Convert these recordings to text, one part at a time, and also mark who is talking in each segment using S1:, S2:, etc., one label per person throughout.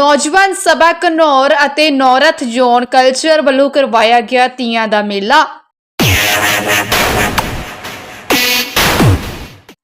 S1: ਨੌਜਵਾਨ ਸਭਾ ਘਨੌਰ ਅਤੇ ਨੌਰਥ ਜ਼ੋਨ ਕਲਚਰ ਵੱਲੋਂ ਕਰਵਾਇਆ ਗਿਆ ਤੀਆਂ ਦਾ ਮੇਲਾ।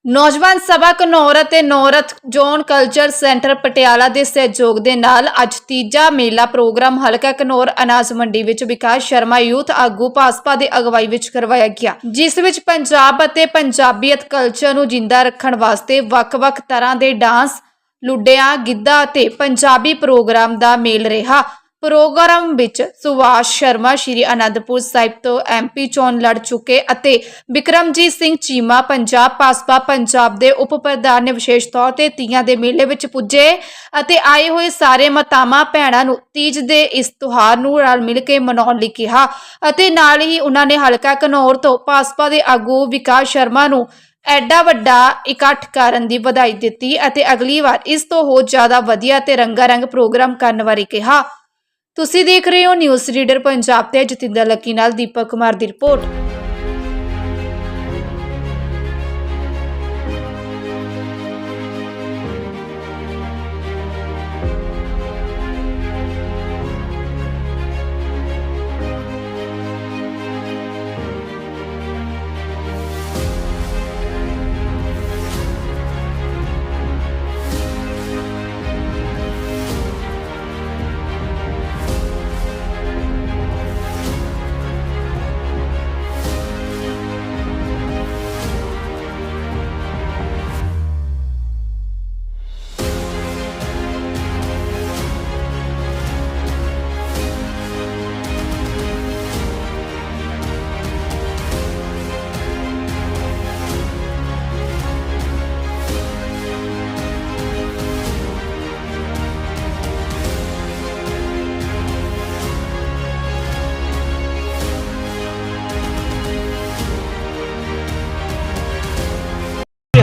S1: ਨੌਜਵਾਨ ਸਭਾ ਘਨੌਰ ਅਤੇ north zone culture centre Patiala ਦੇ ਸਹਿਯੋਗ ਦੇ ਨਾਲ ਅੱਜ ਤੀਜਾ ਮੇਲਾ ਪ੍ਰੋਗਰਾਮ ਹਲਕਾ ਘਨੌਰ ਅਨਾਜ ਮੰਡੀ ਵਿੱਚ ਵਿਕਾਸ ਸ਼ਰਮਾ ਯੂਥ ਆਗੂ ਭਾਜਪਾ ਦੇ ਅਗਵਾਈ ਵਿੱਚ ਕਰਵਾਇਆ ਗਿਆ, ਜਿਸ ਵਿੱਚ ਪੰਜਾਬ ਅਤੇ ਪੰਜਾਬੀਅਤ ਕਲਚਰ ਨੂੰ ਜਿੰਦਾ ਰੱਖਣ ਵਾਸਤੇ ਵੱਖ-ਵੱਖ ਤਰ੍ਹਾਂ ਦੇ ਡਾਂਸ ਲੁੱਡਿਆਂ, ਗਿੱਧਾ ਅਤੇ ਪੰਜਾਬੀ ਪ੍ਰੋਗਰਾਮ ਦਾ ਮੇਲ ਰਿਹਾ। ਪ੍ਰੋਗਰਾਮ ਵਿੱਚ ਸੁਭਾਸ਼ ਸ਼ਰਮਾ, ਸ਼੍ਰੀ ਅਨੰਦਪੁਰ ਸਾਹਿਬ ਤੋਂ ਐਮਪੀ ਚੋਣ ਲੜ ਚੁੱਕੇ ਅਤੇ ਵਿਕਰਮਜੀਤ ਸਿੰਘ ਚੀਮਾ, ਪੰਜਾਬ ਭਾਜਪਾ, ਪੰਜਾਬ ਦੇ ਉਪ ਪ੍ਰਧਾਨ ਨੇ ਵਿਸ਼ੇਸ਼ ਤੌਰ ਤੇ ਤੀਆਂ ਦੇ ਮੇਲੇ ਵਿੱਚ ਪੁੱਜੇ ਅਤੇ ਆਏ ਹੋਏ ਸਾਰੇ ਮਾਤਾਵਾਂ, ਭੈਣਾਂ ਨੂੰ ਤੀਜ ਦੇ ਇਸ ਤਿਉਹਾਰ ਨੂੰ ਰਲ ਮਿਲ ਕੇ ਮਨਾਉਣ ਲਈ ਕਿਹਾ ਅਤੇ ਨਾਲ ਹੀ ਉਹਨਾਂ ਨੇ ਹਲਕਾ ਘਨੌਰ ਤੋਂ ਭਾਜਪਾ ਦੇ ਆਗੂ ਵਿਕਾਸ ਸ਼ਰਮਾ ਨੂੰ ਐਡਾ ਵੱਡਾ ਇਕੱਠ ਕਰਨ ਦੀ ਵਧਾਈ ਦਿੱਤੀ ਅਤੇ ਅਗਲੀ ਵਾਰ ਇਸ ਤੋਂ ਹੋਰ ਜ਼ਿਆਦਾ ਵਧੀਆ ਤੇ ਰੰਗਾਰੰਗ ਪ੍ਰੋਗਰਾਮ ਕਰਨ ਬਾਰੇ ਕਿਹਾ। ਤੁਸੀਂ ਦੇਖ ਰਹੇ ਹੋ ਨਿਊਜ਼ ਰੀਡਰ ਪੰਜਾਬ ਤੇ ਜਤਿੰਦਰ ਲੱਕੀ ਨਾਲ ਦੀਪਕ ਕੁਮਾਰ ਦੀ ਰਿਪੋਰਟ।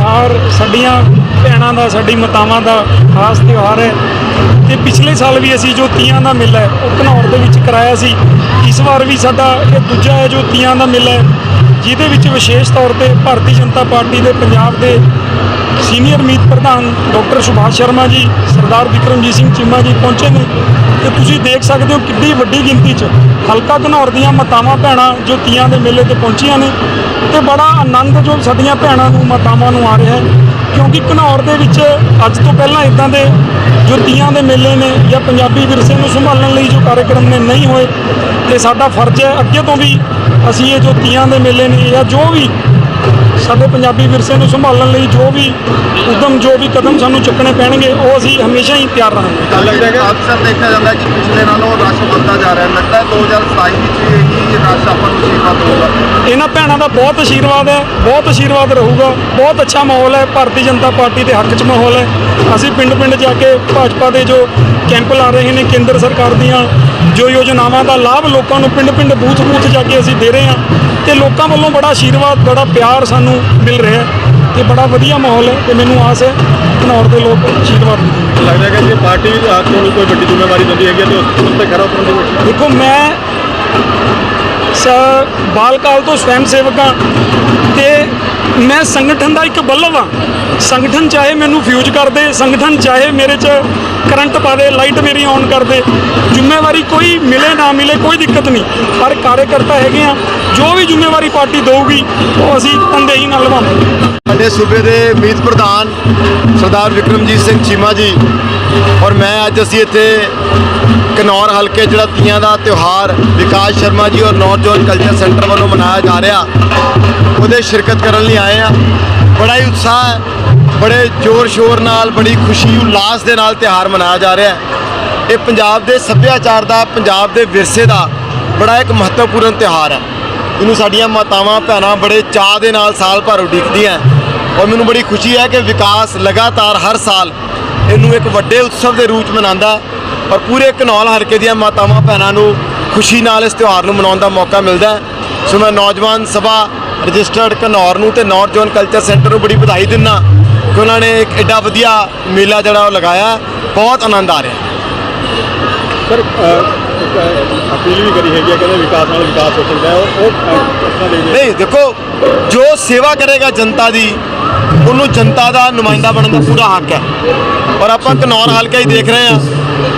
S2: ਤਿਉਹਾਰ, ਸਾਡੀਆਂ ਭੈਣਾਂ ਦਾ, ਸਾਡੀ ਮਾਤਾਵਾਂ ਦਾ ਖਾਸ ਤਿਉਹਾਰ ਹੈ। ਤੇ ਪਿਛਲੇ ਸਾਲ ਵੀ ਅਸੀਂ ਜੋ ਤੀਆਂ ਦਾ ਮੇਲਾ ਹੈ, ਉਹ ਘਨੌਰ ਦੇ ਵਿੱਚ ਕਰਾਇਆ ਸੀ। ਇਸ ਵਾਰ ਵੀ ਸਾਡਾ ਇਹ ਦੂਜਾ ਹੈ ਜੋ ਤੀਆਂ ਦਾ ਮੇਲਾ ਹੈ, ਜਿਹਦੇ ਵਿੱਚ ਵਿਸ਼ੇਸ਼ ਤੌਰ ਤੇ ਭਾਰਤੀ ਜਨਤਾ ਪਾਰਟੀ ਦੇ ਪੰਜਾਬ ਦੇ ਸੀਨੀਅਰ ਮੀਤ ਪ੍ਰਧਾਨ ਡਾਕਟਰ ਸੁਭਾਸ਼ ਸ਼ਰਮਾ ਜੀ, ਸਰਦਾਰ ਵਿਕਰਮਜੀਤ ਸਿੰਘ ਚੀਮਾ ਜੀ ਪਹੁੰਚੇ ਨੇ ਤੇ ਤੁਸੀਂ ਦੇਖ ਸਕਦੇ ਹੋ ਕਿੰਨੀ ਵੱਡੀ ਗਿਣਤੀ 'ਚ ਹਲਕਾ ਘਨੌਰ ਦੀਆਂ ਮਾਤਾਵਾਂ ਭੈਣਾਂ ਜੋ ਤੀਆਂ ਦੇ ਮੇਲੇ ਤੇ ਪਹੁੰਚੀਆਂ ਨੇ ਤੇ ਬੜਾ ਆਨੰਦ ਜੋ ਸਾਡੀਆਂ ਭੈਣਾਂ ਨੂੰ, ਮਾਤਾਵਾਂ ਨੂੰ ਆ ਰਿਹਾ ਹੈ। ਕਿਉਂਕਿ ਘਨੌਰ ਦੇ ਵਿੱਚ ਅੱਜ ਤੋਂ ਪਹਿਲਾਂ ਇਦਾਂ ਦੇ ਜੋ ਤੀਆਂ ਦੇ ਮੇਲੇ ਨੇ ਜਾਂ ਪੰਜਾਬੀ ਵਿਰਸੇ ਨੂੰ ਸੰਭਾਲਣ ਲਈ ਜੋ ਕਾਰਜਕ੍ਰਮ ਨੇ ਨਹੀਂ ਹੋਏ, ਤੇ ਸਾਡਾ ਫਰਜ਼ ਹੈ ਅੱਗੇ ਤੋਂ ਵੀ ਅਸੀਂ ਇਹ ਜੋ ਤੀਆਂ ਦੇ ਮੇਲੇ ਨੇ ਜਾਂ ਜੋ ਵੀ ਸਾਡੇ ਪੰਜਾਬੀ ਵਿਰਸੇ ਨੂੰ ਸੰਭਾਲਣ ਲਈ ਜੋ ਵੀ ਉਦਮ ਜੋ ਵੀ ਕਦਮ ਸਾਨੂੰ ਚੁੱਕਣੇ ਪੈਣਗੇ ਉਹ ਅਸੀਂ ਹਮੇਸ਼ਾ ਹੀ ਤਿਆਰ ਰਹਾਂਗੇ।
S3: ਗੱਲ ਲੱਗਦਾ ਹੈ ਕਿ ਅਕਸਰ ਦੇਖਿਆ ਜਾਂਦਾ ਹੈ ਕਿ ਪਿਛਲੇ ਨਾਲੋਂ ਰਸ਼ ਵੱਧਦਾ ਜਾ ਰਿਹਾ ਹੈ। ਲੱਗਦਾ ਹੈ 2027 ਵਿੱਚ ਇਹੀ ਰਸ਼ ਆਪਾਂ ਨੂੰ ਸੀਮਤ ਹੋਊਗਾ।
S2: ਇਹਨਾਂ ਭੈਣਾਂ ਦਾ ਬਹੁਤ ਆਸ਼ੀਰਵਾਦ ਹੈ ਬਹੁਤ ਆਸ਼ੀਰਵਾਦ ਰਹੂਗਾ। ਬਹੁਤ ਅੱਛਾ ਮਾਹੌਲ ਹੈ ਭਾਰਤੀ ਜਨਤਾ ਪਾਰਟੀ ਦੇ ਹੱਕ 'ਚ ਮਾਹੌਲ ਹੈ। ਅਸੀਂ ਪਿੰਡ-ਪਿੰਡ ਜਾ ਕੇ ਭਾਜਪਾ ਦੇ ਜੋ ਕੈਂਪ ਲਾ ਰਹੇ ਨੇ ਕੇਂਦਰ ਸਰਕਾਰ ਦੀਆਂ ਜੋ ਯੋਜਨਾਵਾਂ ਦਾ ਲਾਭ ਲੋਕਾਂ ਨੂੰ ਪਿੰਡ-ਪਿੰਡ ਬੂਥ-ਬੂਥ ਜਾ ਕੇ ਅਸੀਂ ਦੇ ਰਹੇ ਹਾਂ। ਤੇ ਲੋਕਾਂ ਵੱਲੋਂ ਬੜਾ ਆਸ਼ੀਰਵਾਦ ਬੜਾ ਪਿਆਰ ਸਾਨੂੰ ਮਿਲ ਰਿਹਾ ਹੈ ਤੇ ਬੜਾ ਵਧੀਆ ਮਾਹੌਲ ਹੈ ਤੇ ਮੈਨੂੰ ਆਸ ਹੈ ਘਨੌਰ ਦੇ ਲੋਕ ਆਸ਼ੀਰਵਾਦ ਦੇਣਗੇ
S3: ਲੱਗਦਾ ਹੈ ਕਿ ਜੇ ਪਾਰਟੀ ਨੂੰ ਕੋਈ ਵੱਡੀ ਜ਼ਿੰਮੇਵਾਰੀ ਦਿੰਦੀ ਹੈਗੀ ਤਾਂ ਉਸ ਉੱਤੇ ਖਰਾ ਉਤਰਨ
S2: ਦੇਖੋ ਮੈਂ ਸ ਬਾਲ ਕਾਲ ਤੋਂ ਸਵੈਮ ਸੇਵਕ ਤੇ ਮੈਂ ਸੰਗਠਨ ਦਾ ਇੱਕ ਬੱਲਬ ਹਾਂ। ਸੰਗਠਨ ਚਾਹੇ ਮੈਨੂੰ ਫਿਊਜ਼ ਕਰ ਦੇ, ਸੰਗਠਨ ਚਾਹੇ ਮੇਰੇ 'ਚ ਕਰੰਟ ਪਾ ਦੇ ਲਾਈਟ ਮੇਰੀ ਔਨ ਕਰ ਦੇ। ਜ਼ਿੰਮੇਵਾਰੀ ਕੋਈ ਮਿਲੇ ਨਾ ਮਿਲੇ ਕੋਈ ਦਿੱਕਤ ਨਹੀਂ। ਪਰ ਕਾਰਜਕਰਤਾ ਹੈਗੇ ਆ। ਜੋ ਵੀ ਜ਼ਿੰਮੇਵਾਰੀ ਪਾਰਟੀ ਦੇਊਗੀ, ਉਹ ਅਸੀਂ ਤਨਦੇਹੀ ਨਾਲ ਨਿਭਾਵਾਂਗੇ।
S3: ਸਾਡੇ ਸੂਬੇ ਦੇ ਮੀਤ ਪ੍ਰਧਾਨ ਸਰਦਾਰ ਵਿਕਰਮਜੀਤ ਸਿੰਘ ਚੀਮਾ ਜੀ ਔਰ ਮੈਂ ਅੱਜ ਅਸੀਂ ਇੱਥੇ ਕਨੌਰ ਹਲਕੇ ਜਿਹੜਾ ਤੀਆਂ ਦਾ ਤਿਉਹਾਰ ਵਿਕਾਸ ਸ਼ਰਮਾ ਜੀ ਔਰ ਨੌਰਥ ਜ਼ੋਨ ਕਲਚਰ ਸੈਂਟਰ ਵੱਲੋਂ ਮਨਾਇਆ ਜਾ ਰਿਹਾ, ਉਹਦੇ ਸ਼ਿਰਕਤ ਕਰਨ ਲਈ ਆਏ ਆ ਬੜਾ ਹੀ ਉਤਸ਼ਾਹ ਹੈ, ਬੜੇ ਜ਼ੋਰ ਸ਼ੋਰ ਨਾਲ, ਬੜੀ ਖੁਸ਼ੀ ਉਲਾਸ ਦੇ ਨਾਲ ਤਿਉਹਾਰ ਮਨਾਇਆ ਜਾ ਰਿਹਾ ਹੈ। ਇਹ ਪੰਜਾਬ ਦੇ ਸੱਭਿਆਚਾਰ ਦਾ, ਪੰਜਾਬ ਦੇ ਵਿਰਸੇ ਦਾ ਬੜਾ ਇੱਕ ਮਹੱਤਵਪੂਰਨ ਤਿਉਹਾਰ ਹੈ। ਇਹਨੂੰ ਸਾਡੀਆਂ ਮਾਤਾਵਾਂ, ਭੈਣਾਂ ਬੜੇ ਚਾਅ ਦੇ ਨਾਲ ਸਾਲ ਭਰ ਉਡੀਕਦੀਆਂ ਔਰ ਮੈਨੂੰ ਬੜੀ ਖੁਸ਼ੀ ਹੈ ਕਿ ਵਿਕਾਸ ਲਗਾਤਾਰ ਹਰ ਸਾਲ ਇਹਨੂੰ ਇੱਕ ਵੱਡੇ ਉਤਸਵ ਦੇ ਰੂਪ 'ਚ ਮਨਾਉਂਦਾ ਔਰ ਪੂਰੇ ਘਨੌਲ ਹਲਕੇ ਦੀਆਂ ਮਾਤਾਵਾਂ ਭੈਣਾਂ ਨੂੰ ਖੁਸ਼ੀ ਨਾਲ ਇਸ ਤਿਉਹਾਰ ਨੂੰ ਮਨਾਉਣ ਦਾ ਮੌਕਾ ਮਿਲਦਾ ਸੋ ਮੈਂ ਨੌਜਵਾਨ ਸਭਾ ਰਜਿਸਟਰਡ ਘਨੌਰ ਨੂੰ ਤੇ ਨਾਰਥ ਜ਼ੋਨ ਕਲਚਰ ਸੈਂਟਰ ਨੂੰ ਬੜੀ ਵਧਾਈ ਦਿੰਦਾ ਕਿ ਉਹਨਾਂ ਨੇ ਇੱਕ ਐਡਾ ਵਧੀਆ ਮੇਲਾ ਜਿਹੜਾ ਉਹ ਲਗਾਇਆ ਬਹੁਤ ਆਨੰਦ ਆ ਰਿਹਾ
S4: ਸਰ ਅਪੀਲ ਵੀ ਕਰੀ ਹੈਗੀ ਹੈ ਕਹਿੰਦੇ ਵਿਕਾਸ ਨਾਲ ਵਿਕਾਸ ਹੋ ਸਕਦਾ ਹੈ। ਉਹ ਉਹ ਪ੍ਰਸ਼ਨਾਂ ਦੇ
S3: ਨਹੀਂ ਦੇਖੋ ਜੋ ਸੇਵਾ ਕਰੇਗਾ ਜਨਤਾ ਦੀ ਉਹਨੂੰ ਜਨਤਾ ਦਾ ਨੁਮਾਇੰਦਾ ਬਣਨ ਦਾ ਪੂਰਾ ਹੱਕ ਹੈ। ਔਰ ਆਪਾਂ ਘਨੌਰ ਹਲਕਾ ਹੀ ਦੇਖ ਰਹੇ ਹਾਂ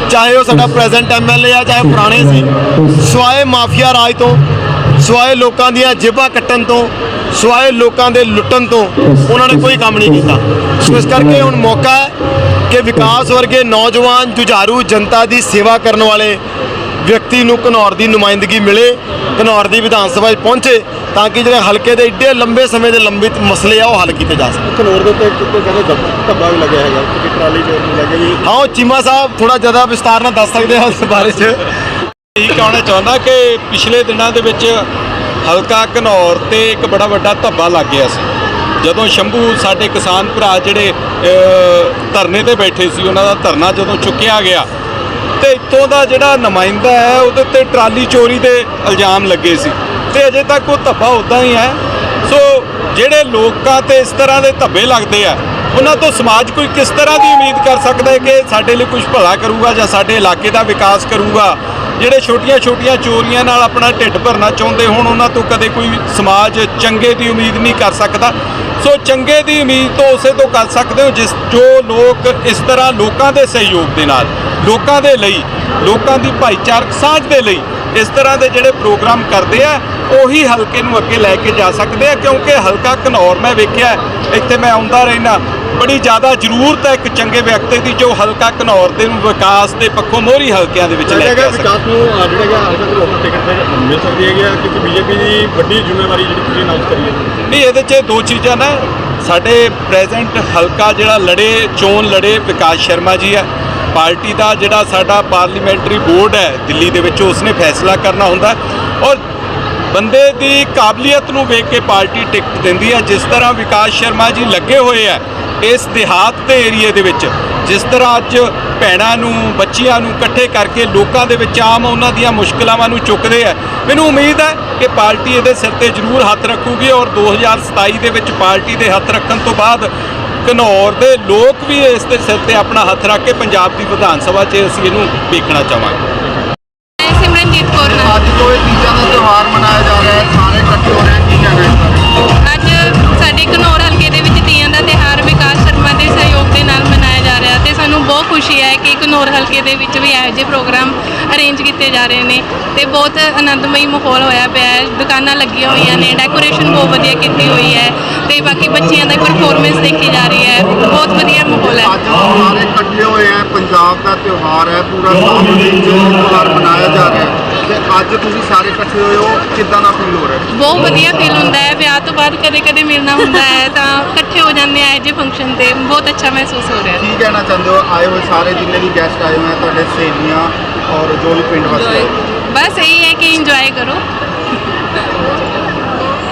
S3: ਚਾਹੇ ਉਹ ਸਾਡਾ ਪ੍ਰੈਜ਼ੈਂਟ ਐਮਐਲਏ ਆ ਚਾਹੇ ਪੁਰਾਣੇ ਸੀ ਸਵਾਏ ਮਾਫੀਆ ਰਾਜ ਤੋਂ ਸਵਾਏ ਲੋਕਾਂ ਦੀਆਂ ਜੇਬਾਂ ਕੱਟਣ ਤੋਂ ਸਵਾਏ ਲੋਕਾਂ ਦੇ ਲੁੱਟਣ ਤੋਂ ਉਹਨਾਂ ਨੇ ਕੋਈ ਕੰਮ ਨਹੀਂ ਕੀਤਾ। ਸੋ ਇਸ ਕਰਕੇ ਹੁਣ ਮੌਕਾ ਹੈ ਕਿ ਵਿਕਾਸ ਵਰਗੇ ਨੌਜਵਾਨ ਜੁਝਾਰੂ ਜਨਤਾ ਦੀ ਸੇਵਾ ਕਰਨ ਵਾਲੇ ਵਿਅਕਤੀ ਨੂੰ ਘਨੌਰ ਦੀ ਨੁਮਾਇੰਦਗੀ ਮਿਲੇ ਘਨੌਰ ਦੀ ਵਿਧਾਨ ਸਭਾ 'ਚ ਪਹੁੰਚੇ ਤਾਂ ਕਿ ਜਿਹੜੇ ਹਲਕੇ ਦੇ ਏਡੇ ਲੰਬੇ ਸਮੇਂ ਦੇ ਲੰਬਿਤ ਮਸਲੇ ਆ ਉਹ ਹੱਲ ਕੀਤੇ ਜਾ ਸਕਣ।
S4: ਕਨੌਰ ਦੇ ਉੱਤੇ ਕਿਤੇ ਕਹਿੰਦੇ ਧੱਬ- ਵੀ ਲੱਗਿਆ ਹੈਗਾ ਕਿ ਟਰਾਲੀ ਚੋਰ ਨੂੰ ਲੱਗੇ ਵੀ
S3: ਹਾਂ ਉਹ ਚੀਮਾ ਸਾਹਿਬ ਥੋੜਾ ਜ਼ਿਆਦਾ ਵਿਸਤਾਰ ਨਾਲ ਦੱਸ ਸਕਦੇ ਆ ਉਸ ਬਾਰੇ 'ਚ।
S5: ਇਹੀ ਕਹਿਣਾ ਚਾਹੁੰਦਾ ਕਿ ਪਿਛਲੇ ਦਿਨਾਂ ਦੇ ਵਿੱਚ ਹਲਕਾ ਘਨੌਰ ਤੇ ਇੱਕ ਬੜਾ ਵੱਡਾ ਧੱਬਾ ਲੱਗ ਗਿਆ ਸੀ। ਜਦੋਂ ਸ਼ੰਭੂ ਸਾਡੇ ਕਿਸਾਨ ਭਰਾ ਜਿਹੜੇ ਧਰਨੇ ਤੇ ਬੈਠੇ ਸੀ ਉਹਨਾਂ ਦਾ ਧਰਨਾ ਜਦੋਂ ਚੁੱਕਿਆ ਗਿਆ ਤੇ ਇੱਥੋਂ ਦਾ ਜਿਹੜਾ ਨੁਮਾਇੰਦਾ ਹੈ, ਉਹਦੇ ਉੱਤੇ ਟਰਾਲੀ ਚੋਰੀ ਦੇ ਇਲਜ਼ਾਮ ਲੱਗੇ ਸੀ। ਤੇ ਅਜੇ ਤੱਕ ਉਹ ਧੱਬਾ ਉਦਾਂ ਹੀ ਹੈ। ਸੋ ਜਿਹੜੇ ਲੋਕਾਂ ਤੇ ਇਸ ਤਰ੍ਹਾਂ ਦੇ ਧੱਬੇ ਲੱਗਦੇ ਆ, ਉਹਨਾਂ ਤੋਂ ਸਮਾਜ ਕੋਈ ਕਿਸ ਤਰ੍ਹਾਂ ਦੀ ਉਮੀਦ ਕਰ ਸਕਦਾ ਹੈ ਕਿ ਸਾਡੇ ਲਈ ਕੁਝ ਭਲਾ ਕਰੂਗਾ ਜਾਂ ਸਾਡੇ ਇਲਾਕੇ ਦਾ ਵਿਕਾਸ ਕਰੂਗਾ? ਜਿਹੜੇ ਛੋਟੀਆਂ-ਛੋਟੀਆਂ ਚੋਰੀਆਂ ਨਾਲ ਆਪਣਾ ਢਿੱਡ ਭਰਨਾ ਚਾਹੁੰਦੇ ਹੋਣ, ਉਹਨਾਂ ਤੋਂ ਕਦੇ ਕੋਈ ਸਮਾਜ ਚੰਗੇ ਦੀ ਉਮੀਦ ਨਹੀਂ ਕਰ ਸਕਦਾ। ਸੋ ਚੰਗੇ ਦੀ ਉਮੀਦ ਤੋਂ ਉਸੇ ਤੋਂ ਕਰ ਸਕਦੇ ਹੋ ਜਿਸ ਜੋ ਲੋਕ ਇਸ ਤਰ੍ਹਾਂ ਲੋਕਾਂ ਦੇ ਸਹਿਯੋਗ ਦੇ ਨਾਲ, ਲੋਕਾਂ ਦੇ ਲਈ, ਲੋਕਾਂ ਦੀ ਭਾਈਚਾਰਕ ਸਾਂਝ ਦੇ ਲਈ ਇਸ ਤਰ੍ਹਾਂ ਦੇ ਜਿਹੜੇ ਪ੍ਰੋਗਰਾਮ ਕਰਦੇ ਆ, ਉਹੀ ਹਲਕੇ ਨੂੰ ਅੱਗੇ ਲੈ ਕੇ ਜਾ ਸਕਦੇ ਆ, ਕਿਉਂਕਿ ਹਲਕਾ ਘਨੌਰ ਮੈਂ ਵੇਖਿਆ, ਇੱਥੇ ਮੈਂ ਆਉਂਦਾ ਰਹਿਣਾ ਬੜੀ ਜ਼ਿਆਦਾ ਜ਼ਰੂਰਤ ਹੈ ਇੱਕ ਚੰਗੇ ਵਿਅਕਤੀ ਦੀ ਜੋ ਹਲਕਾ ਘਨੌਰ ਦੇ ਨੂੰ ਵਿਕਾਸ ਦੇ ਪੱਖੋਂ ਮੋਹਰੀ ਹਲਕਿਆਂ ਦੇ ਵਿੱਚ ਲੈ ਕੇ ਆ ਸਕੇ।
S4: ਵਿਕਾਸ ਨੂੰ ਜਿਹੜਾ ਹੈਗਾ ਹਲਕਾ ਘਨੌਰ ਤੋਂ ਟਿਕਟ ਮਿਲ ਸਕਦੀ ਹੈਗੀ ਹੈ ਕਿਉਂਕਿ ਬੀਜੇਪੀ ਦੀ ਵੱਡੀ ਜ਼ਿੰਮੇਵਾਰੀ ਜਿਹੜੀ ਤੁਸੀਂ ਅਨਾਉਂਸ ਕਰੀ ਹੈ।
S5: ਨਹੀਂ ਇਹਦੇ 'ਚ ਦੋ ਚੀਜ਼ਾਂ ਨੇ। ਸਾਡੇ ਪ੍ਰੈਜ਼ੈਂਟ ਹਲਕਾ ਜਿਹੜਾ ਲੜੇ ਚੋਣ ਲੜੇ ਵਿਕਾਸ ਸ਼ਰਮਾ ਜੀ ਹੈ। ਪਾਰਟੀ ਦਾ ਜਿਹੜਾ ਸਾਡਾ ਪਾਰਲੀਮੈਂਟਰੀ ਬੋਰਡ ਹੈ ਦਿੱਲੀ ਦੇ ਵਿੱਚ ਉਸਨੇ ਫੈਸਲਾ ਕਰਨਾ ਹੁੰਦਾ ਔਰ ਬੰਦੇ ਦੀ ਕਾਬਲੀਅਤ ਨੂੰ ਵੇਖ ਕੇ ਪਾਰਟੀ ਟਿਕਟ ਦਿੰਦੀ ਹੈ। ਜਿਸ ਤਰ੍ਹਾਂ ਵਿਕਾਸ ਸ਼ਰਮਾ ਜੀ ਲੱਗੇ ਹੋਏ ਆ ਇਸ ਦਿਹਾਤ ਦੇ ਏਰੀਏ ਦੇ ਵਿੱਚ ਜਿਸ ਤਰ੍ਹਾਂ ਅੱਜ ਭੈਣਾਂ ਨੂੰ ਬੱਚੀਆਂ ਨੂੰ ਇਕੱਠੇ ਕਰਕੇ ਲੋਕਾਂ ਦੇ ਵਿੱਚ ਆਮ ਉਹਨਾਂ ਦੀਆਂ ਮੁਸ਼ਕਲਾਵਾਂ ਨੂੰ ਚੁੱਕਦੇ ਆ ਮੈਨੂੰ ਉਮੀਦ ਹੈ ਕਿ ਪਾਰਟੀ ਇਹਦੇ ਸਿਰ ਤੇ ਜ਼ਰੂਰ ਹੱਥ ਰੱਖੂਗੀ ਔਰ 2027 ਦੇ ਵਿੱਚ ਪਾਰਟੀ ਦੇ ਹੱਥ ਰੱਖਣ ਤੋਂ ਬਾਅਦ ਘਨੌਰ ਦੇ ਲੋਕ ਵੀ ਇਸ ਦੇ ਸਿਰ ਤੇ ਆਪਣਾ ਹੱਥ ਰੱਖ ਕੇ ਪੰਜਾਬ ਦੀ ਵਿਧਾਨ ਸਭਾ 'ਚ ਅਸੀਂ ਇਹਨੂੰ ਵੇਖਣਾ ਚਾਹਾਂਗੇ।
S6: ਮੈਂ ਸਿਮਰਨਜੀਤ ਕੌਰ ਨਾਲ।
S3: ਅੱਜ ਦਾ ਤਿਉਹਾਰ ਮਨਾਇਆ ਜਾ ਰਿਹਾ ਹੈ ਸਾਰੇ ਇਕੱਠੇ ਹੋ ਰਹੇ ਕੀ ਕਹਿਣਾ ਇਸ
S6: ਅੱਜ ਸਾਡੇ ਘਨੌਰ ਹਲਕੇ ਦੇ ਵਿੱਚ ਤੀਆਂ ਦਾ ਤਿਹਾਰ ਵਿਕਾਸ ਸ਼ਰਮਾ ਦੇ ਸਹਿਯੋਗ ਦੇ ਨਾਲ ਮਨਾਇਆ ਜਾ ਰਿਹਾ ਤੇ ਸਾਨੂੰ ਬਹੁਤ ਖੁਸ਼ੀ ਹੈ ਕਿ ਘਨੌਰ ਹਲਕੇ ਦੇ ਵਿੱਚ ਵੀ ਇਹੋ ਜਿਹੇ ਪ੍ਰੋਗਰਾਮ ਅਰੇਂਜ ਕੀਤੇ ਜਾ ਰਹੇ ਨੇ ਤੇ ਬਹੁਤ ਆਨੰਦਮਈ ਮਾਹੌਲ ਹੋਇਆ ਪਿਆ ਹੈ ਦੁਕਾਨਾਂ ਲੱਗੀਆਂ ਹੋਈਆਂ ਨੇ ਡੈਕੋਰੇਸ਼ਨ ਬਹੁਤ ਵਧੀਆ ਕੀਤੀ ਹੋਈ ਹੈ ਤੇ ਬਾਕੀ ਬੱਚਿਆਂ ਦੀ ਪਰਫਾਰਮੈਂਸ ਦੇਖੀ ਜਾ ਰਹੀ ਹੈ ਬਹੁਤ ਵਧੀਆ ਮਾਹੌਲ ਹੈ।
S7: ਅੱਜ ਸਾਰੇ ਇਕੱਠੇ ਹੋਏ ਆ ਪੰਜਾਬ ਦਾ ਤਿਉਹਾਰ ਹੈ ਪੂਰਾ ਸਾਲ ਵਿੱਚ ਤਿਉਹਾਰ ਮਨਾਇਆ ਜਾ ਰਿਹਾ ਹੈ। ਤੇ ਅੱਜ ਤੁਸੀਂ ਸਾਰੇ ਇਕੱਠੇ ਹੋਏ ਹੋ? ਕਿੱਦਾਂ ਦਾ ਫੀਲ ਹੋ ਰਿਹਾ?
S6: ਬਹੁਤ ਵਧੀਆ ਫੀਲ ਹੁੰਦਾ ਹੈ ਵਿਆਹ ਤੋਂ ਬਾਅਦ ਕਦੇ ਕਦੇ ਮਿਲਣਾ ਹੁੰਦਾ ਹੈ ਤਾਂ ਇਕੱਠੇ ਹੋ ਜਾਂਦੇ ਆ ਜਿਹੇ ਫੰਕਸ਼ਨ ਤੇ। ਬਹੁਤ ਅੱਛਾ ਮਹਿਸੂਸ ਹੋ ਰਿਹਾ ਹੈ।
S7: ਕੀ ਕਹਿਣਾ ਚਾਹੁੰਦੇ ਹੋ? ਆਏ ਹੋਏ ਸਾਰੇ ਜਿੰਨੇ ਵੀ ਗੈਸਟ ਆਏ ਹੋਏ ਆ ਤੁਹਾਡੇ ਸਹੇਲੀਆਂ ਔਰ ਜੋ ਵੀ ਪਿੰਡ ਵਾਸੀ ਆਏ।
S6: ਬਸ ਇਹੀ ਹੈ ਕਿ ਇੰਜੋਏ ਕਰੋ।